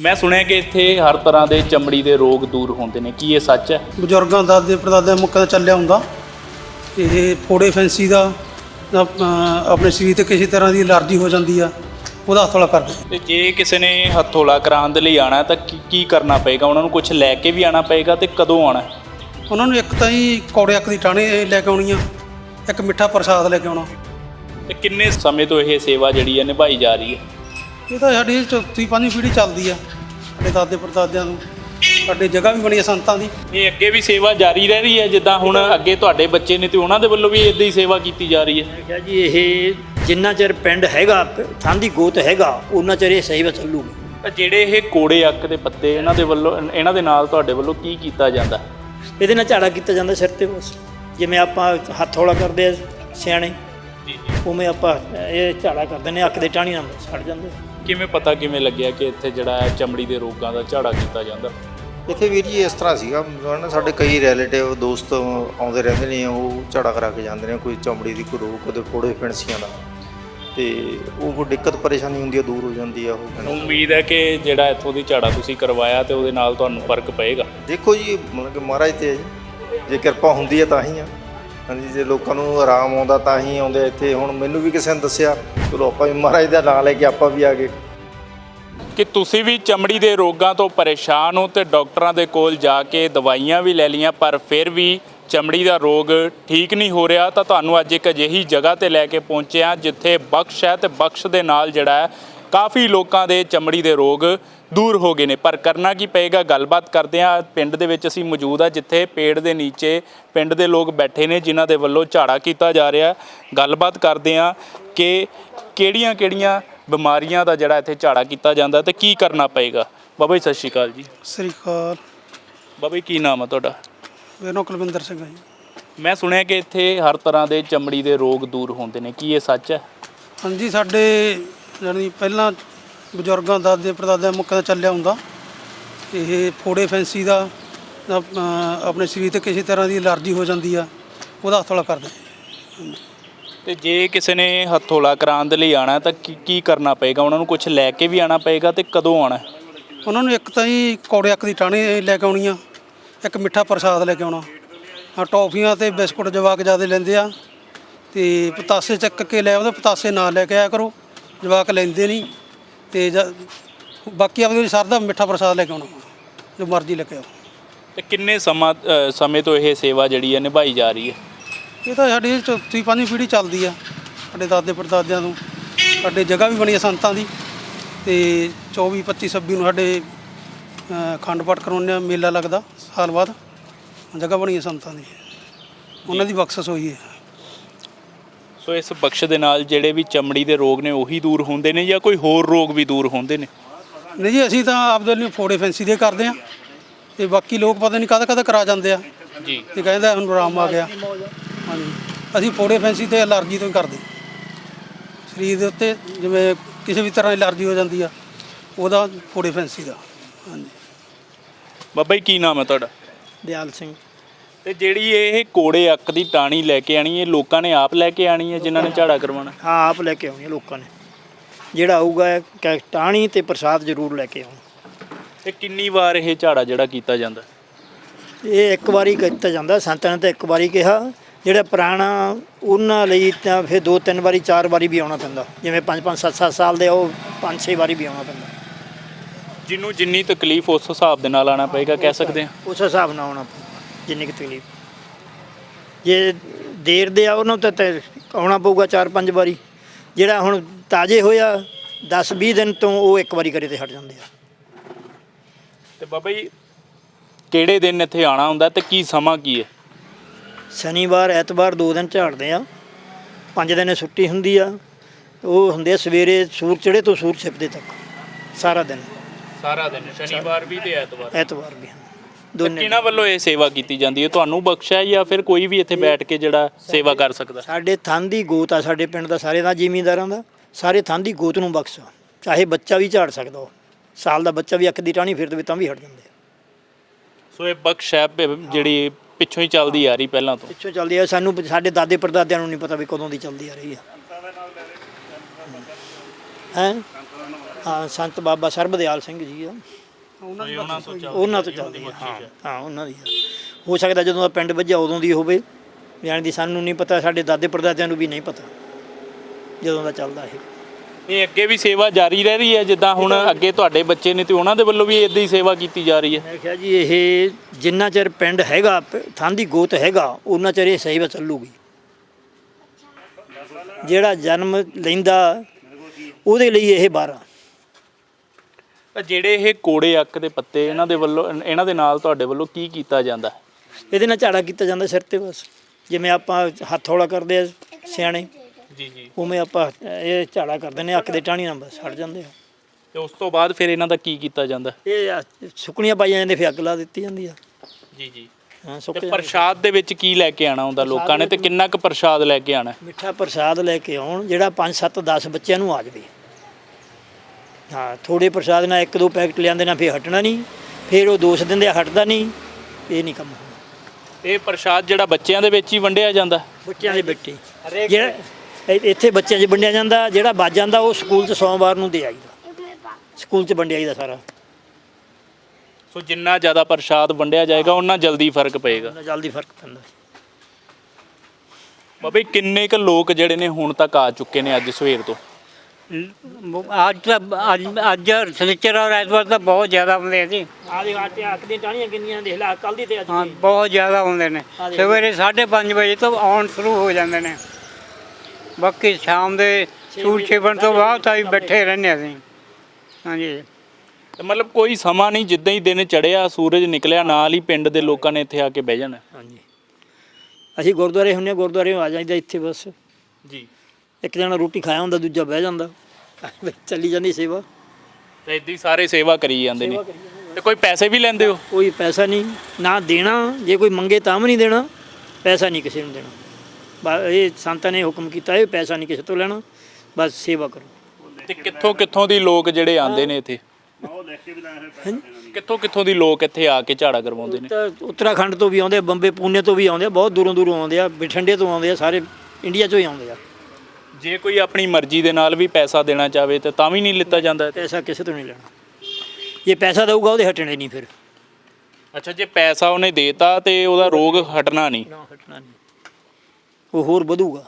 ਮੈਂ ਸੁਣਿਆ ਕਿ ਇੱਥੇ ਹਰ ਤਰ੍ਹਾਂ ਦੇ ਚਮੜੀ ਦੇ ਰੋਗ ਦੂਰ ਹੁੰਦੇ ਨੇ। ਕੀ ਇਹ ਸੱਚ ਹੈ? ਬਜ਼ੁਰਗਾਂ ਦਾਦੇ ਪੜਦਾਦਿਆਂ ਮੁੱਕਾਂ ਦਾ ਚੱਲਿਆ ਹੁੰਦਾ। ਇਹ ਫੋੜੇ ਫੈਂਸੀ ਦਾ ਅਹ, ਆਪਣੇ ਸਰੀਰ ਤੇ ਕਿਸੇ ਤਰ੍ਹਾਂ ਦੀ ਅਲਰਜੀ ਹੋ ਜਾਂਦੀ ਆ ਉਹਦਾ ਹੱਥੋਲਾ ਕਰਦੇ ਤੇ ਜੇ ਕਿਸੇ ਨੇ ਹੱਥੋਲਾ ਕਰਾਉਣ ਦੇ ਲਈ ਆਣਾ ਤਾਂ ਕੀ ਕੀ ਕਰਨਾ ਪਏਗਾ? ਉਹਨਾਂ ਨੂੰ ਕੁਝ ਲੈ ਕੇ ਵੀ ਆਣਾ ਪਏਗਾ ਤੇ ਕਦੋਂ ਆਣਾ ਉਹਨਾਂ ਨੂੰ ਇੱਕ ਤਾਂ ਹੀ ਕੌੜੇ ਅੱਕ ਦੀ ਟਾਣੇ ਲੈ ਕੇ ਆਉਣੀ ਆ ਇੱਕ ਮਿੱਠਾ ਪ੍ਰਸਾਦ ਲੈ ਕੇ ਆਉਣਾ। ਤੇ ਕਿੰਨੇ ਸਮੇਂ ਤੋਂ ਇਹ ਸੇਵਾ ਜਿਹੜੀ ਹੈ ਨਿਭਾਈ ਜਾ ਰਹੀ ਹੈ? ਇਹ ਤਾਂ ਸਾਡੀ ਚੌਥੀ ਪੰਜਵੀਂ ਪੀੜ੍ਹੀ ਚੱਲਦੀ ਆ ਸਾਡੇ ਦਾਦੇ ਪੜਦਾਦਿਆਂ ਨੂੰ। ਸਾਡੇ ਜਗ੍ਹਾ ਵੀ ਬਣੀ ਆ ਸੰਤਾਂ ਦੀ। ਇਹ ਅੱਗੇ ਵੀ ਸੇਵਾ ਜਾਰੀ ਰਹਿ ਰਹੀ ਹੈ ਜਿੱਦਾਂ ਹੁਣ ਅੱਗੇ ਤੁਹਾਡੇ ਬੱਚੇ ਨੇ ਤੇ ਉਹਨਾਂ ਦੇ ਵੱਲੋਂ ਵੀ ਇਦਾਂ ਹੀ ਸੇਵਾ ਕੀਤੀ ਜਾ ਰਹੀ ਹੈ। ਮੈਂ ਕਿਹਾ ਜੀ ਇਹ ਜਿੰਨਾ ਚਿਰ ਪਿੰਡ ਹੈਗਾ ਥਾਂ ਦੀ ਗੋਤ ਹੈਗਾ ਉਹਨਾਂ ਚਿਰ ਇਹ ਸਹੀ ਚੱਲੂਗੀ ਤਾਂ ਜਿਹੜੇ ਇਹ ਕੋੜੇ ਅੱਕ ਦੇ ਪੱਤੇ ਇਹਨਾਂ ਦੇ ਵੱਲੋਂ ਇਹਨਾਂ ਦੇ ਨਾਲ ਤੁਹਾਡੇ ਵੱਲੋਂ ਕੀ ਕੀਤਾ ਜਾਂਦਾ? ਇਹਦੇ ਨਾਲ ਝਾੜਾ ਕੀਤਾ ਜਾਂਦਾ ਸਿਰ ਤੇ ਬਸ। ਜਿਵੇਂ ਆਪਾਂ ਹੱਥ ਹੌਲਾ ਕਰਦੇ ਆ ਸਿਆਣੇ ਜੀ ਜੀ। ਉਵੇਂ ਆਪਾਂ ਇਹ ਝਾੜਾ ਕਰਦੇ ਨੇ ਅੱਖ ਦੇ ਟਾਣੀ ਨਾਲ ਛੱਡ ਜਾਂਦੇ ਕਿਵੇਂ ਪਤਾ ਕਿਵੇਂ ਲੱਗਿਆ ਕਿ ਇੱਥੇ ਜਿਹੜਾ ਹੈ ਚਮੜੀ ਦੇ ਰੋਗਾਂ ਦਾ ਝਾੜਾ ਕੀਤਾ ਜਾਂਦਾ? ਇੱਥੇ ਵੀਰ ਜੀ ਇਸ ਤਰ੍ਹਾਂ ਸੀਗਾ ਨਾ ਸਾਡੇ ਕਈ ਰਿਲੇਟਿਵ ਦੋਸਤ ਆਉਂਦੇ ਰਹਿੰਦੇ ਨੇ ਉਹ ਝਾੜਾ ਕਰਾ ਕੇ ਜਾਂਦੇ ਨੇ ਕੋਈ ਚਮੜੀ ਦੀ ਕੋਈ ਰੋਗ ਕਦੇ ਫੋੜੇ ਫਿਣਸੀਆਂ ਦਾ। ਤੇ ਉਹ ਕੋਈ ਦਿੱਕਤ ਪਰੇਸ਼ਾਨੀ ਹੁੰਦੀ ਹੈ ਦੂਰ ਹੋ ਜਾਂਦੀ ਆ ਉਹ ਉਮੀਦ ਹੈ ਕਿ ਜਿਹੜਾ ਇੱਥੋਂ ਦੀ ਝਾੜਾ ਤੁਸੀਂ ਕਰਵਾਇਆ ਤੇ ਉਹਦੇ ਨਾਲ ਤੁਹਾਨੂੰ ਫ਼ਰਕ ਪਏਗਾ? ਦੇਖੋ ਜੀ ਮਤਲਬ ਕਿ ਮਹਾਰਾਜ ਤੇ ਹੈ ਜੀ ਜੇ ਕਿਰਪਾ ਹੁੰਦੀ ਹੈ ਤਾਂ ਹੀ ਆ। ਹਾਂਜੀ ਜੇ ਲੋਕਾਂ ਨੂੰ ਆਰਾਮ ਆਉਂਦਾ ਤਾਂ ਹੀ ਆਉਂਦੇ ਇੱਥੇ। ਹੁਣ ਮੈਨੂੰ ਵੀ ਕਿਸੇ ਨੇ ਦੱਸਿਆ ਚਲੋ ਆਪਾਂ ਵੀ ਮਹਾਰਾਜ ਦਾ ਨਾਮ ਲੈ ਕੇ ਆਪਾਂ ਵੀ ਆ ਗਏ। ਕਿ ਤੁਸੀਂ ਵੀ ਚਮੜੀ ਦੇ ਰੋਗਾਂ ਤੋਂ ਪਰੇਸ਼ਾਨ ਹੋ ਤੇ ਡਾਕਟਰਾਂ ਦੇ ਕੋਲ ਜਾ ਕੇ ਦਵਾਈਆਂ ਵੀ ਲੈ ਲਈਆਂ, ਪਰ ਫਿਰ ਵੀ ਚਮੜੀ ਦਾ ਰੋਗ ਠੀਕ ਨਹੀਂ ਹੋ ਰਿਹਾ, ਤਾਂ ਤੁਹਾਨੂੰ ਅੱਜ ਇੱਕ ਅਜਿਹੀ ਜਗ੍ਹਾ ਤੇ ਲੈ ਕੇ ਪਹੁੰਚੇ ਹਾਂ, ਜਿੱਥੇ ਬਖਸ਼ ਹੈ ਤੇ ਬਖਸ਼ ਦੇ ਨਾਲ ਜਿਹੜਾ ਹੈ, ਕਾਫੀ ਲੋਕਾਂ ਦੇ ਚਮੜੀ ਦੇ ਰੋਗ ਦੂਰ ਹੋ ਗਏ ਨੇ। ਪਰ ਕਰਨਾ ਕੀ ਪਏਗਾ, ਗੱਲਬਾਤ ਕਰਦੇ ਹਾਂ। ਪਿੰਡ ਦੇ ਵਿੱਚ ਅਸੀਂ ਮੌਜੂਦ ਆ ਜਿੱਥੇ ਪੇੜ ਦੇ ਨੀਚੇ ਪਿੰਡ ਦੇ ਲੋਕ ਬੈਠੇ ਨੇ, ਜਿਨ੍ਹਾਂ ਦੇ ਵੱਲੋਂ ਝਾੜਾ ਕੀਤਾ ਜਾ ਰਿਹਾ ਗੱਲਬਾਤ ਕਰਦੇ ਹਾਂ ਕਿ ਕਿਹੜੀਆਂ-ਕਿਹੜੀਆਂ ਬਿਮਾਰੀਆਂ ਦਾ ਜਿਹੜਾ ਇੱਥੇ ਝਾੜਾ ਕੀਤਾ ਜਾਂਦਾ ਤੇ ਕੀ ਕਰਨਾ ਪਏਗਾ? ਬਾਬਾ ਜੀ ਸਤਿ ਸ਼੍ਰੀ ਅਕਾਲ ਜੀ। ਸ੍ਰੀ ਅਕਾਲ। ਬਾਬਾ ਜੀ ਕੀ ਨਾਮ ਆ ਤੁਹਾਡਾ? ਮੇਰਾ ਨਾਮ ਕੁਲਵਿੰਦਰ ਸਿੰਘ ਹੈ ਜੀ। ਮੈਂ ਸੁਣਿਆ ਕਿ ਇੱਥੇ ਹਰ ਤਰ੍ਹਾਂ ਦੇ ਚਮੜੀ ਦੇ ਰੋਗ ਦੂਰ ਹੁੰਦੇ ਨੇ। ਕੀ ਇਹ ਸੱਚ ਹੈ? ਹਾਂਜੀ ਸਾਡੇ ਜਾਣੀ ਪਹਿਲਾਂ ਬਜ਼ੁਰਗਾਂ ਦਾਦੇ ਪੜਦਾਦਿਆਂ ਮੁੱਕਾਂ ਚੱਲਿਆ ਹੁੰਦਾ। ਇਹ ਫੋੜੇ ਫੈਂਸੀ ਦਾ ਅਹ, ਆਪਣੇ ਸਰੀਰ ਤੇ ਕਿਸੇ ਤਰ੍ਹਾਂ ਦੀ ਅਲਰਜੀ ਹੋ ਜਾਂਦੀ ਆ ਉਹਦਾ ਹੱਥੋਲਾ ਕਰਦੇ ਤੇ ਜੇ ਕਿਸੇ ਨੇ ਹੱਥੋਲਾ ਕਰਾਉਣ ਦੇ ਲਈ ਆਣਾ ਤਾਂ ਕੀ ਕੀ ਕਰਨਾ ਪਏਗਾ? ਉਹਨਾਂ ਨੂੰ ਕੁਝ ਲੈ ਕੇ ਵੀ ਆਣਾ ਪਏਗਾ ਤੇ ਕਦੋਂ ਆਣਾ ਉਹਨਾਂ ਨੂੰ ਇੱਕ ਤਾਂ ਹੀ ਕੌੜੇ ਅੱਕ ਦੀ ਟਾਣੇ ਲੈ ਕੇ ਆਉਣੀ ਆ ਇੱਕ ਮਿੱਠਾ ਪ੍ਰਸਾਦ ਲੈ ਕੇ ਆਉਣਾ। ਆ ਟੌਫੀਆਂ ਤੇ ਬਿਸਕੁਟ ਜਵਾਕ ਜ਼ਿਆਦਾ ਲੈਂਦੇ ਆ ਤੇ ਪਤਾਸੇ ਚੱਕ ਕੇ ਲੈ ਆਉਂਦੇ ਪਤਾਸੇ ਨਾਲ ਲੈ ਕੇ ਆਇਆ ਕਰੋ ਜਵਾਕ ਲੈਂਦੇ ਨਹੀਂ। ਤੇ ਬਾਕੀ ਆਪਣੀ ਸਰ ਦਾ ਮਿੱਠਾ ਪ੍ਰਸਾਦ ਲੈ ਕੇ ਆਉਣਾ ਜੋ ਮਰਜ਼ੀ ਲੈ ਕੇ ਆਓ। ਤੇ ਕਿੰਨੇ ਸਮਾਂ ਸਮੇਂ ਤੋਂ ਇਹ ਸੇਵਾ ਜਿਹੜੀ ਹੈ ਨਿਭਾਈ ਜਾ ਰਹੀ ਹੈ? ਇਹ ਤਾਂ ਸਾਡੀ ਚੌਥੀ ਪੰਜਵੀਂ ਪੀੜ੍ਹੀ ਚੱਲਦੀ ਆ ਸਾਡੇ ਦਾਦੇ ਪੜਦਾਦਿਆਂ ਨੂੰ। ਸਾਡੇ ਜਗ੍ਹਾ ਵੀ ਬਣੀ ਆ ਸੰਤਾਂ ਦੀ ਤੇ 24 25 26 ਨੂੰ ਸਾਡੇ ਅ, ਅਖੰਡ ਪਾਠ ਕਰਾਉਂਦੇ ਆ ਮੇਲਾ ਲੱਗਦਾ ਸਾਲ ਬਾਅਦ। ਜਗ੍ਹਾ ਬਣੀ ਆ ਸੰਤਾਂ ਦੀ। ਉਹਨਾਂ ਦੀ ਬਖਸ਼ਿਸ਼ ਹੋਈ ਹੈ। ਸੋ ਇਸ ਬਖਸ਼ ਦੇ ਨਾਲ ਜਿਹੜੇ ਵੀ ਚਮੜੀ ਦੇ ਰੋਗ ਨੇ ਉਹੀ ਦੂਰ ਹੁੰਦੇ ਨੇ ਜਾਂ ਕੋਈ ਹੋਰ ਰੋਗ ਵੀ ਦੂਰ ਹੁੰਦੇ ਨੇ? ਨਹੀਂ ਜੀ ਅਸੀਂ ਤਾਂ ਆਪਦੇ ਲਈ ਫੋੜੇ ਫੈਂਸੀ ਦੇ ਕਰਦੇ ਆ। ਤੇ ਬਾਕੀ ਲੋਕ ਪਤਾ ਨਹੀਂ ਕਦ ਕਦ ਕਰਾ ਜਾਂਦੇ ਆ। ਜੀ। ਤੇ ਕਹਿੰਦਾ ਹੁਣ ਆਰਾਮ ਆ ਗਿਆ। ਹਾਂਜੀ। ਅਸੀਂ ਫੋੜੇ ਫੈਂਸੀ ਤੇ ਅਲਰਜੀ ਤੋਂ ਹੀ ਕਰਦੇ। ਸਰੀਰ ਦੇ ਉੱਤੇ ਜਿਵੇਂ ਕਿਸੇ ਵੀ ਤਰ੍ਹਾਂ ਅਲਰਜੀ ਹੋ ਜਾਂਦੀ ਆ ਉਹਦਾ ਫੋੜੇ ਫੈਂਸੀ ਦਾ। ਹਾਂਜੀ। ਬਾਬਾ ਜੀ ਕੀ ਨਾਮ ਹੈ ਤੁਹਾਡਾ? ਦਿਆਲ ਸਿੰਘ। ਤੇ ਜਿਹੜੀ ਇਹ ਕੋੜੇ ਅੱਕ ਦੀ ਟਾਣੀ ਲੈ ਕੇ ਆਣੀ ਇਹ ਲੋਕਾਂ ਨੇ ਆਪ ਲੈ ਕੇ ਆਣੀ ਹੈ ਜਿਨ੍ਹਾਂ ਨੇ ਝਾੜਾ ਕਰਵਾਉਣਾ? ਹਾਂ ਆਪ ਲੈ ਕੇ ਆਉਣੀ ਆ ਲੋਕਾਂ ਨੇ। ਜਿਹੜਾ ਆਊਗਾ ਕਿ ਟਾਣੀ ਤੇ ਪ੍ਰਸਾਦ ਜ਼ਰੂਰ ਲੈ ਕੇ ਆਉਣ। ਤੇ ਕਿੰਨੀ ਵਾਰ ਇਹ ਝਾੜਾ ਜਿਹੜਾ ਕੀਤਾ ਜਾਂਦਾ? ਇਹ ਇੱਕ ਵਾਰੀ ਕੀਤਾ ਜਾਂਦਾ ਸੰਤਾਂ ਨੇ ਤਾਂ ਇੱਕ ਵਾਰੀ ਕਿਹਾ। ਜਿਹੜਾ ਪੁਰਾਣਾ ਉਹਨਾਂ ਲਈ ਤਾਂ ਫਿਰ ਦੋ ਤਿੰਨ ਵਾਰੀ ਚਾਰ ਵਾਰੀ ਵੀ ਆਉਣਾ ਪੈਂਦਾ। ਜਿਵੇਂ ਪੰਜ ਪੰਜ ਸੱਤ ਸੱਤ ਸਾਲ ਦੇ ਆ, ਉਹ ਪੰਜ ਛੇ ਵਾਰੀ ਵੀ ਆਉਣਾ ਪੈਂਦਾ। ਜਿਹਨੂੰ ਜਿੰਨੀ ਤਕਲੀਫ ਉਸ ਹਿਸਾਬ ਦੇ ਨਾਲ ਆਣਾ ਪਏਗਾ ਕਹਿ ਸਕਦੇ ਹਾਂ ਉਸ ਹਿਸਾਬ ਨਾਲ ਆਉਣਾ ਜਿੰਨੀ ਕੁ ਤਕਲੀਫ। ਜੇ ਦੇਰ ਦੇ ਆ ਉਹਨਾਂ ਤਾਂ ਤਾਂ ਆਉਣਾ ਪਊਗਾ ਚਾਰ ਪੰਜ ਵਾਰੀ। ਜਿਹੜਾ ਹੁਣ ਤਾਜ਼ੇ ਹੋਇਆ 10 20 ਦਿਨ ਤੋਂ ਉਹ ਇੱਕ ਵਾਰੀ ਕਰੇ ਤੇ ਹਟ ਜਾਂਦੇ ਆ। ਤੇ ਬਾਬਾ ਜੀ ਕਿਹੜੇ ਦਿਨ ਇੱਥੇ ਆਣਾ ਹੁੰਦਾ ਤੇ ਕੀ ਸਮਾਂ ਕੀ ਹੈ? ਸ਼ਨੀਵਾਰ ਐਤਵਾਰ ਦੋ ਦਿਨ ਝਾੜਦੇ ਆ। ਪੰਜ ਦਿਨ ਛੁੱਟੀ ਹੁੰਦੀ ਆ। ਉਹ ਹੁੰਦੇ ਆ ਸਵੇਰੇ ਸੂਰ ਚੜੇ ਤੋਂ ਸੂਰ ਛਿਪਦੇ ਤੱਕ। ਸਾਰਾ ਦਿਨ। ਸਾਰਾ ਦਿਨ ਸ਼ਨੀਵਾਰ ਵੀ ਤੇ ਐਤਵਾਰ। ਐਤਵਾਰ ਵੀ ਦੋਨੇ ਕਿਹਨਾਂ ਵੱਲੋਂ ਇਹ ਸੇਵਾ ਕੀਤੀ ਜਾਂਦੀ ਹੈ? ਤੁਹਾਨੂੰ ਬਖਸ਼ਿਆ ਜਾਂ ਫਿਰ ਕੋਈ ਵੀ ਇੱਥੇ ਬੈਠ ਕੇ ਜਿਹੜਾ ਸੇਵਾ ਕਰ ਸਕਦਾ? ਸਾਡੇ ਥਾਂ ਦੀ ਗੋਤ ਆ ਸਾਡੇ ਪਿੰਡ ਦਾ ਸਾਰੇ ਦਾ ਜ਼ਿਮੀਂਦਾਰਾਂ ਦਾ। ਸਾਰੇ ਥਾਂ ਦੀ ਗੋਤ ਨੂੰ ਬਖਸ਼। ਚਾਹੇ ਬੱਚਾ ਵੀ ਝਾੜ ਸਕਦਾ ਉਹ। ਸਾਲ ਦਾ ਬੱਚਾ ਵੀ ਅੱਖ ਦੀ ਟਾਣੀ ਫਿਰ ਦੇਵੇ ਤਾਂ ਵੀ ਹਟ ਜਾਂਦੇ ਆ। ਸੋ ਇਹ ਬਖਸ਼ ਹੈ ਪ- ਜਿਹੜੀ ਪਿੱਛੋਂ ਹੀ ਚੱਲਦੀ ਆ ਰਹੀ ਪਹਿਲਾਂ ਤੋਂ। ਪਿੱਛੋਂ ਚੱਲਦੀ ਆ ਸਾਨੂੰ ਸਾਡੇ ਦਾਦੇ ਪੜਦਾਦਿਆਂ ਨੂੰ ਨਹੀਂ ਪਤਾ ਵੀ ਕਦੋਂ ਦੀ ਚੱਲਦੀ ਆ ਰਹੀ ਆ। ਹੈ? ਹਾਂ ਸੰਤ ਬਾਬਾ ਸਰਬਦਿਆਲ ਸਿੰਘ ਜੀ ਆ। ਉਹਨਾਂ ਤੋਂ ਚੱਲ ਉਹਨਾਂ ਤੋਂ ਚੱਲਦੀ ਆ। ਹਾਂ। ਹਾਂ ਉਹਨਾਂ ਦੀ ਆ। ਹੋ ਸਕਦਾ ਜਦੋਂ ਦਾ ਪਿੰਡ ਵੱਜਿਆ ਉਦੋਂ ਦੀ ਹੋਵੇ ਯਾਨੀ ਦੀ ਸਾਨੂੰ ਨਹੀਂ ਪਤਾ ਸਾਡੇ ਦਾਦੇ ਪੜਦਾਦਿਆਂ ਨੂੰ ਵੀ ਨਹੀਂ ਪਤਾ ਜਦੋਂ ਦਾ ਚੱਲਦਾ ਇਹ। ਇਹ ਅੱਗੇ ਵੀ ਸੇਵਾ ਜਾਰੀ ਰਹਿ ਰਹੀ ਹੈ ਜਿੱਦਾਂ ਹੁਣ ਅੱਗੇ ਤੁਹਾਡੇ ਬੱਚੇ ਨੇ ਤੇ ਉਹਨਾਂ ਦੇ ਵੱਲੋਂ ਵੀ ਇਦਾਂ ਹੀ ਸੇਵਾ ਕੀਤੀ ਜਾ ਰਹੀ ਹੈ। ਮੈਂ ਕਿਹਾ ਜੀ ਇਹ ਜਿੰਨਾ ਚਿਰ ਪਿੰਡ ਹੈਗਾ ਪ- ਥਾਂ ਦੀ ਗੋਤ ਹੈਗਾ ਉਹਨਾਂ ਚਿਰ ਇਹ ਸਹੀ ਚੱਲੂਗੀ। ਜਿਹੜਾ ਜਨਮ ਲੈਂਦਾ ਉਹਦੇ ਲਈ ਇਹ 12 ਤਾਂ ਜਿਹੜੇ ਇਹ ਕੋੜੇ ਅੱਕ ਦੇ ਪੱਤੇ ਇਹਨਾਂ ਦੇ ਵੱਲੋਂ ਇਹਨਾਂ ਦੇ ਨਾਲ ਤੁਹਾਡੇ ਵੱਲੋਂ ਕੀ ਕੀਤਾ ਜਾਂਦਾ? ਹੈ? ਇਹਦੇ ਨਾਲ ਝਾੜਾ ਕੀਤਾ ਜਾਂਦਾ ਸਿਰ ਤੇ ਬਸ। ਜਿਵੇਂ ਆਪਾਂ ਹੱਥ ਹੌਲਾ ਕਰਦੇ ਆ ਸਿਆਣੇ ਜੀ ਜੀ। ਉਵੇਂ ਆਪਾਂ ਇਹ ਝਾੜਾ ਕਰਦੇ ਨੇ ਅੱਖ ਦੇ ਟਾਹਣੀ ਨਾਲ ਬਸ ਛੱਡ ਜਾਂਦੇ ਆ। ਤੇ ਉਸ ਤੋਂ ਬਾਅਦ ਫਿਰ ਇਹਨਾਂ ਦਾ ਕੀ ਕੀਤਾ ਜਾਂਦਾ? ਇਹ ਆ, ਸੁੱਕਣੀਆਂ ਪਾਈਆਂ ਜਾਂਦੇ ਫਿਰ ਅੱਗ ਲਾ ਦਿੱਤੀ ਜਾਂਦੀ ਆ। ਜੀ ਜੀ। ਹਾਂ ਸੁੱਕ ਤੇ ਜਾਂਦੇ ਪ੍ਰਸ਼ਾਦ ਦੇ ਵਿੱਚ ਕੀ ਲੈ ਕੇ ਆਣਾ ਹੁੰਦਾ ਲੋਕਾਂ ਨੇ ਤੇ ਕਿੰਨਾ ਕੁ ਪ੍ਰਸ਼ਾਦ ਲੈ ਕੇ ਆਣਾ ਮਿੱਠਾ ਪ੍ਰਸਾਦ ਲੈ ਕੇ ਆਉਣ ਜਿਹੜਾ 5 7 10 ਬੱਚਿਆਂ ਨੂੰ ਆ ਜਾਵੇ ਹਾਂ ਥੋੜੇ ਪ੍ਰਸਾਦ ਨਾਲ ਇੱਕ ਦੋ ਪੈਕਟ ਲਿਆਂਦੇ ਨਾਲ ਫਿਰ ਹਟਣਾ ਨਹੀਂ ਫਿਰ ਉਹ ਦੋਸ਼ ਦਿੰਦੇ ਆ ਹਟਦਾ ਨਹੀਂ ਇਹ ਨਹੀਂ ਕੰਮ ਹੋਣਾ ਇਹ ਪ੍ਰਸ਼ਾਦ ਜਿਹੜਾ ਬੱਚਿਆਂ ਦੇ ਵਿੱਚ ਹੀ ਵੰਡਿਆ ਜਾਂਦਾ? ਬੱਚਿਆਂ ਦੇ ਜਿਹੜਾ ਇ- ਇੱਥੇ ਬੱਚਿਆਂ 'ਚ ਵੰਡਿਆ ਜਾਂਦਾ ਜਿਹੜਾ ਵੱਜ ਜਾਂਦਾ ਉਹ ਸਕੂਲ 'ਚ ਸੋਮਵਾਰ ਨੂੰ ਦੇ ਆਈਦਾ। ਸਕੂਲ 'ਚ ਵੰਡਿਆ ਜਾਂਦਾ ਸਾਰਾ। ਸੋ ਜਿੰਨਾ ਜ਼ਿਆਦਾ ਪ੍ਰਸ਼ਾਦ ਵੰਡਿਆ ਜਾਏਗਾ ਉਹਨਾਂ ਜਲਦੀ ਫ਼ਰਕ ਪਏਗਾ। ਉਹਨਾਂ ਜਲਦੀ ਫ਼ਰਕ ਪੈਂਦਾ। ਬਾਬੇ ਕਿੰਨੇ ਕੁ ਲੋਕ ਜਿਹੜੇ ਨੇ ਹੁਣ ਤੱਕ ਆ ਚੁੱਕੇ ਨੇ ਅੱਜ ਸਵੇਰ ਤੋਂ? ਅੱਜ ਤਾਂ ਅੱਜ ਅੱਜ ਸਨੀਚਰ ਔਰ ਐਤਵਾਰ ਤਾਂ ਬਹੁਤ ਜ਼ਿਆਦਾ ਹੁੰਦੇ ਸੀ ਆ ਦੇ ਆਟੇ ਅੱਖ ਦੀਆਂ ਟਾਹਣੀਆਂ ਕਿੰਨੀਆਂ ਦੇਖ ਲੈ ਕੱਲ ਦੀ ਤੇ ਅੱਜ ਹਾਂ ਬਹੁਤ ਜ਼ਿਆਦਾ ਹੁੰਦੇ ਨੇ। ਸਵੇਰੇ 5:30 ਵਜੇ ਤੋਂ ਆਉਣ ਸ਼ੁਰੂ ਹੋ ਜਾਂਦੇ ਨੇ। ਬਾਕੀ ਸ਼ਾਮ ਦੇ ਸੂਰ ਛੇਪਣ ਤੋਂ ਬਾਅਦ ਤਾਂ ਵੀ ਬੈਠੇ ਰਹਿੰਦੇ ਅਸੀਂ। ਹਾਂਜੀ। ਤੇ ਮਤਲਬ ਕੋਈ ਸਮਾਂ ਨਹੀਂ ਜਿੱਦਾਂ ਹੀ ਦਿਨ ਚੜਿਆ ਸੂਰਜ ਨਿਕਲਿਆ ਨਾਲ ਹੀ ਪਿੰਡ ਦੇ ਲੋਕਾਂ ਨੇ ਇੱਥੇ ਆ ਕੇ ਬਹਿ ਜਾਣਾ। ਹਾਂਜੀ। ਅਸੀਂ ਗੁਰਦੁਆਰੇ ਹੁੰਨੇ ਗੁਰਦੁਆਰੇ ਆ ਜਾਈਦਾ ਇੱਥੇ ਬਸ। ਜੀ। ਇੱਕ ਜਣਾ ਰੋਟੀ ਖਾਇਆ ਹੁੰਦਾ ਦੂਜਾ ਬਹਿ ਜਾਂਦਾ। ਚੱਲੀ ਜਾਂਦੀ ਸੇਵਾ। ਤੇ ਇਦਾਂ ਹੀ ਸਾਰੇ ਸੇਵਾ ਕਰੀ ਜਾਂਦੇ ਨੇ। ਤੇ ਕੋਈ ਪੈਸੇ ਵੀ ਲੈਂਦੇ ਹੋ? ਕੋਈ ਪੈਸਾ ਨਹੀਂ। ਨਾ ਦੇਣਾ ਜੇ ਕੋਈ ਮੰਗੇ ਤਾਂ ਵੀ ਨਹੀਂ ਦੇਣਾ। ਪੈਸਾ ਨਹੀਂ ਕਿਸੇ ਨੂੰ ਦੇਣਾ। ਇਹ ਸੰਤਾਂ ਨੇ ਹੁਕਮ ਕੀਤਾ ਇਹ ਪੈਸਾ ਨਹੀਂ ਕਿਸੇ ਤੋਂ ਲੈਣਾ ਬਸ ਸੇਵਾ ਕਰੋ। ਤੇ ਕਿੱਥੋਂ ਕਿੱਥੋਂ ਦੀ ਲੋਕ ਜਿਹੜੇ ਆਉਂਦੇ ਨੇ ਇੱਥੇ? ਕਿੱਥੋਂ ਕਿੱਥੋਂ ਦੀ ਲੋਕ ਇੱਥੇ ਆ ਕੇ ਝਾੜਾ ਕਰਵਾਉਂਦੇ ਨੇ? ਤਾਂ ਉੱਤਰਾਖੰਡ ਤੋਂ ਵੀ ਆਉਂਦੇ ਆ ਬੰਬੇ ਪੂਨੇ ਤੋਂ ਵੀ ਆਉਂਦੇ ਆ ਬਹੁਤ ਦੂਰੋਂ ਦੂਰੋਂ ਆਉਂਦੇ ਆ ਬਠਿੰਡੇ ਤੋਂ ਆਉਂਦੇ ਆ ਸਾਰੇ ਇੰਡੀਆ ਚੋਂ ਹੀ ਆਉਂਦੇ ਆ। ਜੇ ਕੋਈ ਆਪਣੀ ਮਰਜ਼ੀ ਦੇ ਨਾਲ ਵੀ ਪੈਸਾ ਦੇਣਾ ਚਾਹਵੇ ਤੇ ਤਾਂ ਵੀ ਨਹੀਂ ਲਿੱਤਾ ਜਾਂਦਾ? ਪੈਸਾ ਕਿਸੇ ਤੋਂ ਨਹੀਂ ਲੈਣਾ। ਜੇ ਪੈਸਾ ਦਊਗਾ ਉਹਦੇ ਹਟਣੇ ਨਹੀਂ ਫਿਰ। ਅੱਛਾ ਜੇ ਪੈਸਾ ਉਹਨੇ ਦੇਤਾ ਤੇ ਉਹਦਾ ਰੋਗ ਹਟਣਾ ਨਹੀਂ। ਨਾ ਹਟਣਾ ਨਹੀਂ। ਉਹ ਹੋਰ ਵਧੂਗਾ।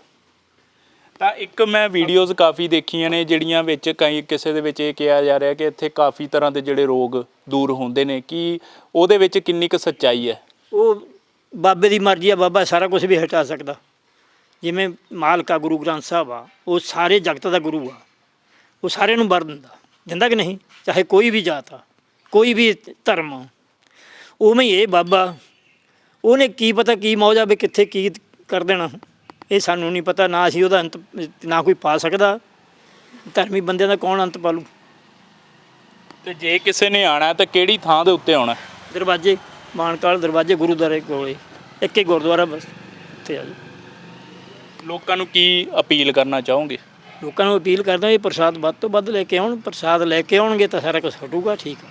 ਤਾਂ ਇੱਕ ਮੈਂ ਵੀਡੀਓਜ਼ ਕਾਫੀ ਦੇਖੀਆਂ ਨੇ ਜਿਹੜੀਆਂ ਵਿੱਚ ਕਈ ਕਿਸੇ ਦੇ ਵਿੱਚ ਇਹ ਕਿਹਾ ਜਾ ਰਿਹਾ ਕਿ ਇੱਥੇ ਕਾਫੀ ਤਰ੍ਹਾਂ ਦੇ ਜਿਹੜੇ ਰੋਗ ਦੂਰ ਹੁੰਦੇ ਨੇ। ਕਿ ਉਹਦੇ ਵਿੱਚ ਕਿੰਨੀ ਕੁ ਸੱਚਾਈ ਹੈ? ਉਹ ਬਾਬੇ ਦੀ ਮਰਜ਼ੀ ਆ ਬਾਬਾ ਸਾਰਾ ਕੁਝ ਵੀ ਹਟਾ ਸਕਦਾ। ਜਿਵੇਂ ਮਾਲਕਾ ਗੁਰੂ ਗ੍ਰੰਥ ਸਾਹਿਬ ਆ ਉਹ ਸਾਰੇ ਜਗਤ ਦਾ ਗੁਰੂ ਆ। ਉਹ ਸਾਰਿਆਂ ਨੂੰ ਵਰ ਦਿੰਦਾ। ਦਿੰਦਾ ਕਿ ਨਹੀਂ? ਚਾਹੇ ਕੋਈ ਵੀ ਜਾਤ ਆ ਕੋਈ ਵੀ ਧਰਮ ਆ। ਉਵੇਂ ਹੀ ਇਹ ਬਾਬਾ ਉਹਨੇ ਕੀ ਪਤਾ ਕੀ ਮੌਜ ਵੀ ਕਿੱਥੇ ਕੀ ਕਰ ਦੇਣਾ। ਇਹ ਸਾਨੂੰ ਨਹੀਂ ਪਤਾ ਨਾ ਅਸੀਂ ਉਹਦਾ ਅੰਤ ਨਾ ਕੋਈ ਪਾ ਸਕਦਾ। ਧਰਮੀ ਬੰਦਿਆਂ ਦਾ ਕੌਣ ਅੰਤ ਪਾਲੂ? ਤੇ ਜੇ ਕਿਸੇ ਨੇ ਆਣਾ ਤਾਂ ਕਿਹੜੀ ਥਾਂ ਦੇ ਉੱਤੇ ਆਉਣਾ ਦਰਵਾਜ਼ੇ ਮਾਨਕਾਲ ਦਰਵਾਜ਼ੇ ਗੁਰੂਦੁਆਰੇ ਕੋਲੇ ਇੱਕ ਹੀ ਗੁਰਦੁਆਰਾ ਬਸ ਉੱਥੇ ਆ ਜਾਓ। ਲੋਕਾਂ ਨੂੰ ਕੀ ਅਪੀਲ ਕਰਨਾ ਚਾਹੋਗੇ? ਲੋਕਾਂ ਨੂੰ ਅਪੀਲ ਕਰਦਾ ਇਹ ਪ੍ਰਸਾਦ ਵੱਧ ਤੋਂ ਵੱਧ ਲੈ ਕੇ ਆਉਣ ਪ੍ਰਸਾਦ ਲੈ ਕੇ ਆਉਣਗੇ ਤਾਂ ਸਾਰਾ ਕੁਝ ਹਟੂਗਾ ਠੀਕ ਆ।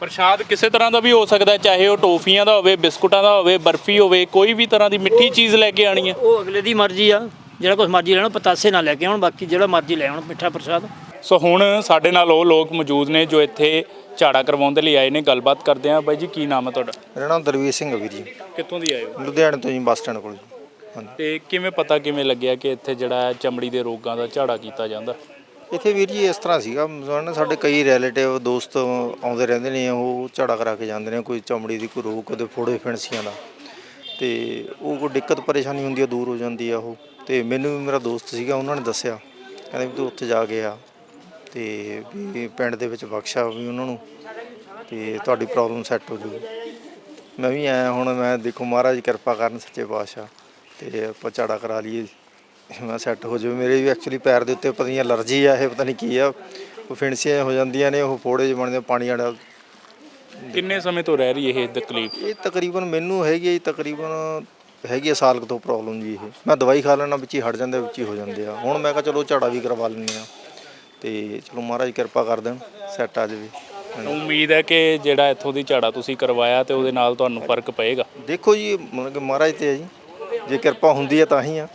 ਪ੍ਰਸ਼ਾਦ ਕਿਸੇ ਤਰ੍ਹਾਂ ਦਾ ਵੀ ਹੋ ਸਕਦਾ ਹੈ, ਚਾਹੇ ਉਹ ਟੋਫੀਆਂ ਦਾ ਹੋਵੇ ਬਿਸਕੁਟਾਂ ਦਾ ਹੋਵੇ ਬਰਫੀ ਹੋਵੇ ਕੋਈ ਵੀ ਤਰ੍ਹਾਂ ਦੀ ਮਿੱਠੀ ਚੀਜ਼ ਲੈ ਕੇ ਆਣੀ ਹੈ। ਉਹ ਅਗਲੇ ਦੀ ਮਰਜ਼ੀ ਆ ਜਿਹੜਾ ਕੁਝ ਮਰਜ਼ੀ ਲੈਣਾ ਪਤਾਸੇ ਨਾ ਲੈ ਕੇ ਆਉਣ ਬਾਕੀ ਜਿਹੜਾ ਮਰਜ਼ੀ ਲੈ ਆਉਣ ਮਿੱਠਾ ਪ੍ਰਸਾਦ। ਸੋ ਹੁਣ ਸਾਡੇ ਨਾਲ ਉਹ ਲੋਕ ਮੌਜੂਦ ਨੇ ਜੋ ਇੱਥੇ ਝਾੜਾ ਕਰਵਾਉਣ ਦੇ ਲਈ ਆਏ ਨੇ ਗੱਲਬਾਤ ਕਰਦੇ ਆ ਬਾਈ ਜੀ ਕੀ ਨਾਮ ਹੈ ਤੁਹਾਡਾ? ਮੇਰਾ ਨਾਮ ਦਰਵੀਰ ਸਿੰਘ ਹੈ ਵੀਰ ਜੀ। ਕਿੱਥੋਂ ਦੀ ਆਏ ਹੋ? ਲੁਧਿਆਣੇ ਤੋਂ ਜੀ ਬੱਸ ਸਟੈਂਡ ਕੋਲ ਜੀ। ਹਾਂਜੀ। ਤੇ ਕਿਵੇਂ ਪਤਾ ਕਿਵੇਂ ਲੱਗਿਆ ਕਿ ਇੱਥੇ ਜਿਹੜਾ ਹੈ ਚਮੜੀ ਦੇ ਰੋਗਾਂ ਦਾ ਝਾੜਾ ਕੀਤਾ ਜਾਂਦਾ? ਇੱਥੇ ਵੀਰ ਜੀ ਇਸ ਤਰ੍ਹਾਂ ਸੀਗਾ, ਮਤਲਬ ਸਾਡੇ ਕਈ ਰਿਲੇਟਿਵ ਦੋਸਤ ਆਉਂਦੇ ਰਹਿੰਦੇ ਨੇ, ਉਹ ਝਾੜਾ ਕਰਾ ਕੇ ਜਾਂਦੇ ਨੇ, ਕੋਈ ਚਮੜੀ ਦੀ ਕੋਈ ਰੋਗ ਕਦੇ ਫੋੜੇ ਫਿਣਸੀਆਂ ਦਾ। ਤੇ ਉਹ ਕੋਈ ਦਿੱਕਤ ਪਰੇਸ਼ਾਨੀ ਹੁੰਦੀ ਆ, ਦੂਰ ਹੋ ਜਾਂਦੀ ਆ ਉਹ। ਤੇ ਮੈਨੂੰ ਵੀ ਮੇਰਾ ਦੋਸਤ ਸੀਗਾ, ਉਹਨਾਂ ਨੇ ਦੱਸਿਆ, ਕਹਿੰਦੇ ਵੀ ਤੂੰ ਉੱਥੇ ਜਾ ਕੇ ਆ। ਤੇ ਵੀ ਪਿੰਡ ਦੇ ਵਿੱਚ ਬਖਸ਼ਾ ਵੀ ਉਹਨਾਂ ਨੂੰ, ਤੇ ਤੁਹਾਡੀ ਪ੍ਰੋਬਲਮ ਸੈੱਟ ਹੋ ਜੂਗੀ। ਮੈਂ ਵੀ ਆਇਆ ਹੁਣ, ਮੈਂ ਦੇਖੋ ਮਹਾਰਾਜ ਕਿਰਪਾ ਕਰਨ ਸੱਚੇ ਪਾਤਸ਼ਾਹ, ਤੇ ਆਪਾਂ ਝਾੜਾ ਕਰਾ ਲਈਏ। ਮੈਂ ਸੈੱਟ ਹੋ ਜਾਵੇ। ਮੇਰੇ ਵੀ ਐਕਚੁਅਲੀ ਪੈਰ ਦੇ ਉੱਤੇ ਪਤਾ ਨਹੀਂ ਅਲਰਜੀ ਆ ਇਹ ਪਤਾ ਨਹੀਂ ਕੀ ਆ। ਉਹ ਫਿਣਸੀਆਂ ਹੋ ਜਾਂਦੀਆਂ ਨੇ ਉਹ ਫੋੜੇ ਜਿਹੇ ਬਣਦੇ ਪਾਣੀ ਵਾਲਾ। ਕਿੰਨੇ ਸਮੇਂ ਤੋਂ ਰਹਿ ਰਹੀ ਇਹ ਤਕਲੀਫ? ਇਹ ਤਕਰੀਬਨ ਮੈਨੂੰ ਹੈਗੀ ਹੈ ਜੀ ਤਕਰੀਬਨ ਹੈਗੀ ਆ ਸਾਲ ਕੁ ਤੋਂ ਪ੍ਰੋਬਲਮ ਜੀ ਇਹ। ਮੈਂ ਦਵਾਈ ਖਾ ਲੈਣਾ ਵਿੱਚ ਹੀ ਹਟ ਜਾਂਦੇ ਵਿੱਚ ਹੀ ਹੋ ਜਾਂਦੇ ਆ। ਹੁਣ ਮੈਂ ਕਿਹਾ ਚਲੋ ਝਾੜਾ ਵੀ ਕਰਵਾ ਲੈਂਦੇ ਆ। ਤੇ ਚਲੋ ਮਹਾਰਾਜ ਕਿਰਪਾ ਕਰ ਦੇਣ ਸੈੱਟ ਆ ਜਾਵੇ। ਹਾਂਜੀ। ਉਮੀਦ ਹੈ ਕਿ ਜਿਹੜਾ ਇੱਥੋਂ ਦੀ ਝਾੜਾ ਤੁਸੀਂ ਕਰਵਾਇਆ ਤੇ ਉਹਦੇ ਨਾਲ ਤੁਹਾਨੂੰ ਫ਼ਰਕ ਪਏਗਾ। ਦੇਖੋ ਜੀ ਮਤਲਬ ਕਿ ਮਹਾਰਾਜ ਤੇ ਹੈ ਜੀ। ਜੇ ਕਿਰਪਾ ਹੁੰਦੀ ਹੈ ਤਾਂ ਹੀ ਆ।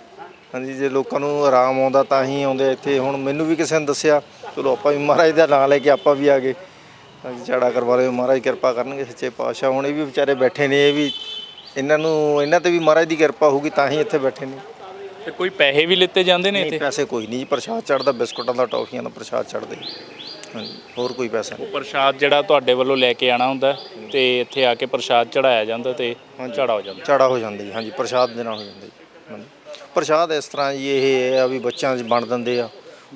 ਹਾਂਜੀ ਜੇ ਲੋਕਾਂ ਨੂੰ ਆਰਾਮ ਆਉਂਦਾ ਤਾਂ ਹੀ ਆਉਂਦੇ ਇੱਥੇ। ਹੁਣ ਮੈਨੂੰ ਵੀ ਕਿਸੇ ਨੇ ਦੱਸਿਆ ਚਲੋ ਆਪਾਂ ਵੀ ਮਹਾਰਾਜ ਦਾ ਨਾਮ ਲੈ ਕੇ ਆਪਾਂ ਵੀ ਆ ਗਏ। ਅਸੀਂ ਝਾੜਾ ਕਰਵਾ ਲਿਓ ਮਹਾਰਾਜ ਕਿਰਪਾ ਕਰਨਗੇ ਸੱਚੇ ਪਾਤਸ਼ਾਹ। ਹੁਣ ਇਹ ਵੀ ਵਿਚਾਰੇ ਬੈਠੇ ਨੇ ਇਹ ਵੀ ਇਹਨਾਂ ਨੂੰ ਇਹਨਾਂ ਤੇ ਵੀ ਮਹਾਰਾਜ ਦੀ ਕਿਰਪਾ ਹੋਊਗੀ ਤਾਂ ਹੀ ਇੱਥੇ ਬੈਠੇ ਨੇ। ਤੇ ਕੋਈ ਪੈਸੇ ਵੀ ਲਿੱਤੇ ਜਾਂਦੇ ਨੇ ਨਹੀਂ ਇੱਥੇ? ਪੈਸੇ ਕੋਈ ਨਹੀਂ ਜੀ ਪ੍ਰਸ਼ਾਦ ਚੜਦਾ ਬਿਸਕੁਟਾਂ ਦਾ ਟੌਫੀਆਂ ਦਾ ਪ੍ਰਸ਼ਾਦ ਚੜਦੇ ਹਾਂਜੀ ਹੋਰ ਕੋਈ ਪੈਸਾ ਨਹੀਂ। ਪ੍ਰਸ਼ਾਦ ਜਿਹੜਾ ਤੁਹਾਡੇ ਵੱਲੋਂ ਲੈ ਕੇ ਆਣਾ ਹੁੰਦਾ ਤੇ ਇੱਥੇ ਆ ਕੇ ਪ੍ਰਸ਼ਾਦ ਚੜਾਇਆ ਜਾਂਦਾ ਤੇ ਝਾੜਾ ਹੋ ਜਾਂਦਾ। ਝਾੜਾ ਹੋ ਜਾਂਦਾ ਜੀ ਹਾਂਜੀ ਪ੍ਰਸ਼ਾਦ ਦੇ ਨਾਲ ਹੋ ਜਾਂਦਾ ਜੀ। ਹਾਂਜੀ। ਪ੍ਰਸ਼ਾਦ ਇਸ ਤਰ੍ਹਾਂ ਜੀ ਇਹ ਹੈ ਵੀ ਬੱਚਿਆਂ 'ਚ ਵੰਡ ਦਿੰਦੇ ਆ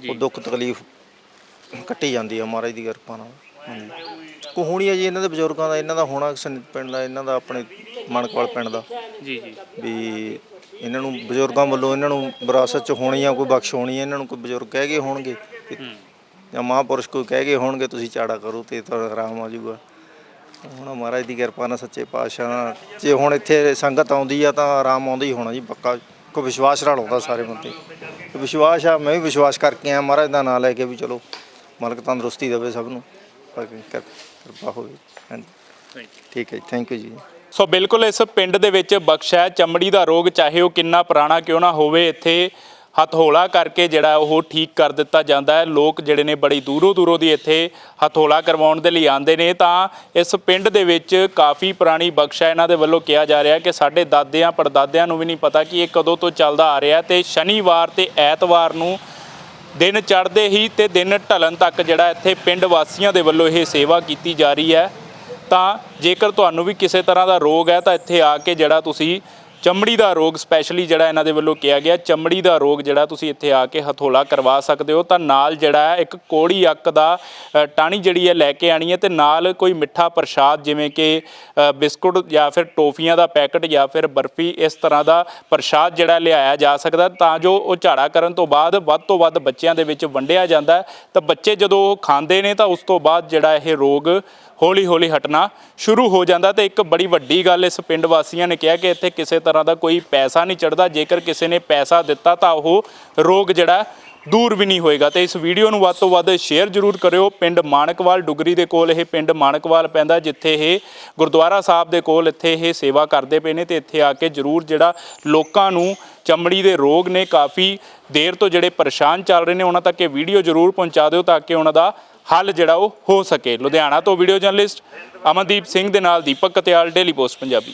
ਉਹ ਦੁੱਖ ਤਕਲੀਫ ਕੱਟੀ ਜਾਂਦੀ ਆ ਮਹਾਰਾਜ ਦੀ ਕਿਰਪਾ ਨਾਲ। ਹਾਂਜੀ। ਕੋ ਹੋਣੀ ਹੈ ਜੀ ਇਹਨਾਂ ਦੇ ਬਜ਼ੁਰਗਾਂ ਦਾ ਇਹਨਾਂ ਦਾ ਹੋਣਾ ਸਨ- ਪਿੰਡ ਦਾ ਇਹਨਾਂ ਦਾ ਆਪਣੇ ਮਣਕਵਾਲ ਪਿੰਡ ਦਾ। ਜੀ ਜੀ। ਵੀ ਇਹਨਾਂ ਨੂੰ ਬਜ਼ੁਰਗਾਂ ਵੱਲੋਂ ਇਹਨਾਂ ਨੂੰ ਵਿਰਾਸਤ 'ਚ ਹੋਣੀ ਆ ਕੋਈ ਬਖਸ਼ ਹੋਣੀ ਆ ਇਹਨਾਂ ਨੂੰ ਕੋਈ ਬਜ਼ੁਰਗ ਕਹਿ ਗਏ ਹੋਣਗੇ ਕਿ- ਜਾਂ ਮਹਾਂਪੁਰਸ਼ ਕੋਈ ਕਹਿ ਗਏ ਹੋਣਗੇ ਤੁਸੀਂ ਝਾੜਾ ਕਰੋ ਤੇ ਤੁਹਾਨੂੰ ਆਰਾਮ ਆ ਜਾਊਗਾ। ਹੁਣ ਮਹਾਰਾਜ ਦੀ ਕਿਰਪਾ ਨਾਲ ਸੱਚੇ ਪਾਤਸ਼ਾਹ ਨਾਲ ਜੇ ਹੁਣ ਇੱਥੇ ਸੰਗਤ ਆਉਂਦੀ ਆ ਤਾਂ ਆਰਾਮ ਆਉਂਦਾ ਹੀ ਹੋਣਾ ਜੀ ਪੱਕਾ। ਕੋਈ ਵਿਸ਼ਵਾਸ ਨਾਲ ਆਉਂਦਾ ਸਾਰੇ ਬੰਦੇ। ਤੇ ਵਿਸ਼ਵਾਸ ਆ ਮੈਂ ਵੀ ਵਿਸ਼ਵਾਸ ਕਰਕੇ ਆ ਮਹਾਰਾਜ ਦਾ ਨਾਮ ਲੈ ਕੇ ਵੀ ਚਲੋ ਮਾਲਕ ਤੰਦਰੁਸਤੀ ਦੇਵੇ ਸਭ ਨੂੰ। ਬਾਕੀ ਕਿਰ- ਕਿਰਪਾ ਹੋਵੇ। ਹਾਂਜੀ। ਠੀਕ ਹੈ ਜੀ ਥੈਂਕ ਯੂ ਜੀ। ਸੋ ਬਿਲਕੁਲ ਇਸ ਪਿੰਡ ਦੇ ਵਿੱਚ ਬਖਸ਼ਾ ਚਮੜੀ ਦਾ ਰੋਗ ਚਾਹੇ ਉਹ ਕਿੰਨਾ ਪੁਰਾਣਾ ਕਿਉਂ ਨਾ ਹੋਵੇ ਇੱਥੇ ਹਥੋਲਾ ਕਰਕੇ ਜਿਹੜਾ ਉਹ ਠੀਕ ਕਰ ਦਿੱਤਾ ਜਾਂਦਾ ਹੈ। ਲੋਕ ਜਿਹੜੇ ਨੇ ਬੜੀ ਦੂਰੋਂ ਦੂਰੋਂ ਦੀ ਇੱਥੇ ਹਥੋਲਾ ਕਰਵਾਉਣ ਦੇ ਲਈ ਆਉਂਦੇ ਨੇ। ਤਾਂ ਇਸ ਪਿੰਡ ਦੇ ਵਿੱਚ ਕਾਫੀ ਪੁਰਾਣੀ ਬਖਸ਼ਾ ਇਹਨਾਂ ਦੇ ਵੱਲੋਂ ਕਿਹਾ ਜਾ ਰਿਹਾ ਕਿ ਸਾਡੇ ਦਾਦਿਆਂ, ਪੜਦਾਦਿਆਂ ਨੂੰ ਵੀ ਨਹੀਂ ਪਤਾ ਕਿ ਇਹ ਕਦੋਂ ਤੋਂ ਚੱਲਦਾ ਆ ਰਿਹਾ ਤੇ ਸ਼ਨੀਵਾਰ ਤੇ ਐਤਵਾਰ ਨੂੰ ਦਿਨ ਚੜ੍ਹਦੇ ਹੀ ਤੇ ਦਿਨ ਢਲਣ ਤੱਕ ਜਿਹੜਾ ਇੱਥੇ ਪਿੰਡ ਵਾਸੀਆਂ ਦੇ ਵੱਲੋਂ ਇਹ ਸੇਵਾ ਕੀਤੀ ਜਾ ਰਹੀ ਹੈ। ਤਾਂ ਜੇਕਰ ਤੁਹਾਨੂੰ ਵੀ ਕਿਸੇ ਤਰ੍ਹਾਂ ਦਾ ਰੋਗ ਹੈ ਤਾਂ ਇੱਥੇ ਆ ਕੇ ਜਿਹੜਾ ਤੁਸੀਂ ਚਮੜੀ ਦਾ ਰੋਗ ਸਪੈਸ਼ਲੀ ਜਿਹੜਾ ਇਹਨਾਂ ਦੇ ਵੱਲੋਂ ਕਿਹਾ ਗਿਆ ਚਮੜੀ ਦਾ ਰੋਗ ਜਿਹੜਾ ਤੁਸੀਂ ਇੱਥੇ ਆ ਕੇ ਹਥੋਲਾ ਕਰਵਾ ਸਕਦੇ ਹੋ ਤਾਂ ਨਾਲ ਜਿਹੜਾ ਇੱਕ ਕੋੜੀ ਅੱਕ ਦਾ ਅ, ਟਾਹਣੀ ਜਿਹੜੀ ਹੈ ਲੈ ਕੇ ਆਣੀ ਹੈ ਤੇ ਨਾਲ ਕੋਈ ਮਿੱਠਾ ਪ੍ਰਸ਼ਾਦ ਜਿਵੇਂ ਕਿ ਬਿਸਕੁਟ ਜਾਂ ਫਿਰ ਟੋਫੀਆਂ ਦਾ ਪੈਕਟ ਜਾਂ ਫਿਰ ਬਰਫੀ ਇਸ ਤਰ੍ਹਾਂ ਦਾ ਪ੍ਰਸ਼ਾਦ ਜਿਹੜਾ ਲਿਆਇਆ ਜਾ ਸਕਦਾ ਤਾਂ ਜੋ ਉਹ ਝਾੜਾ ਕਰਨ ਤੋਂ ਬਾਅਦ ਵੱਧ ਤੋਂ ਵੱਧ ਬੱਚਿਆਂ ਦੇ ਵਿੱਚ ਵੰਡਿਆ ਜਾਂਦਾ ਤਾਂ ਬੱਚੇ ਜਦੋਂ ਉਹ ਖਾਂਦੇ ਨੇ ਤਾਂ ਉਸ ਤੋਂ ਬਾਅਦ ਜਿਹੜਾ ਇਹ ਰੋਗ ਹੌਲੀ ਹੌਲੀ ਹਟਣਾ ਸ਼ੁਰੂ ਹੋ ਜਾਂਦਾ ਤੇ ਇੱਕ ਬੜੀ ਵੱਡੀ ਗੱਲ ਇਸ ਪਿੰਡ ਵਾਸੀਆਂ ਨੇ ਕਿਹਾ ਕਿ ਇੱਥੇ ਕਿਸੇ ਤਰ੍ਹਾਂ ਦਾ ਕੋਈ ਪੈਸਾ ਨਹੀਂ ਚੜਦਾ ਜੇਕਰ ਕਿਸੇ ਨੇ ਪੈਸਾ ਦਿੱਤਾ ਤਾਂ ਉਹ ਰੋਗ ਜਿਹੜਾ ਦੂਰ ਵੀ ਨਹੀਂ ਹੋਏਗਾ। ਤੇ ਇਸ ਵੀਡੀਓ ਨੂੰ ਵੱਧ ਤੋਂ ਵੱਧ ਸ਼ੇਅਰ ਜ਼ਰੂਰ ਕਰਿਓ। ਪਿੰਡ ਮਾਨਕਵਾਲ ਡੁਗਰੀ ਦੇ ਕੋਲ ਇਹ ਪਿੰਡ ਮਾਨਕਵਾਲ ਪੈਂਦਾ, ਜਿੱਥੇ ਇਹ ਗੁਰਦੁਆਰਾ ਸਾਹਿਬ ਦੇ ਕੋਲ ਇੱਥੇ ਇਹ ਸੇਵਾ ਕਰਦੇ ਪਏ ਨੇ ਤੇ ਇੱਥੇ ਆ ਕੇ ਜ਼ਰੂਰ ਜਿਹੜਾ ਲੋਕਾਂ ਨੂੰ ਚਮੜੀ ਦੇ ਰੋਗ ਨੇ ਕਾਫੀ ਦੇਰ ਤੋਂ ਜਿਹੜੇ ਪਰੇਸ਼ਾਨ ਚੱਲ ਰਹੇ ਨੇ, ਉਹਨਾਂ ਤੱਕ ਇਹ ਵੀਡੀਓ ਜ਼ਰੂਰ ਪਹੁੰਚਾ ਦਿਓ ਤਾਂ ਕਿ ਉਹਨਾਂ ਦਾ ਹੱਲ ਜਿਹੜਾ ਉਹ ਹੋ ਸਕੇ। ਲੁਧਿਆਣਾ ਤੋਂ ਵੀਡੀਓ ਜਰਨਲਿਸਟ ਅਮਨਦੀਪ ਸਿੰਘ ਦੇ ਨਾਲ ਦੀਪਕ ਕਤਿਆਲ ਡੇਲੀ ਪੋਸਟ ਪੰਜਾਬੀ।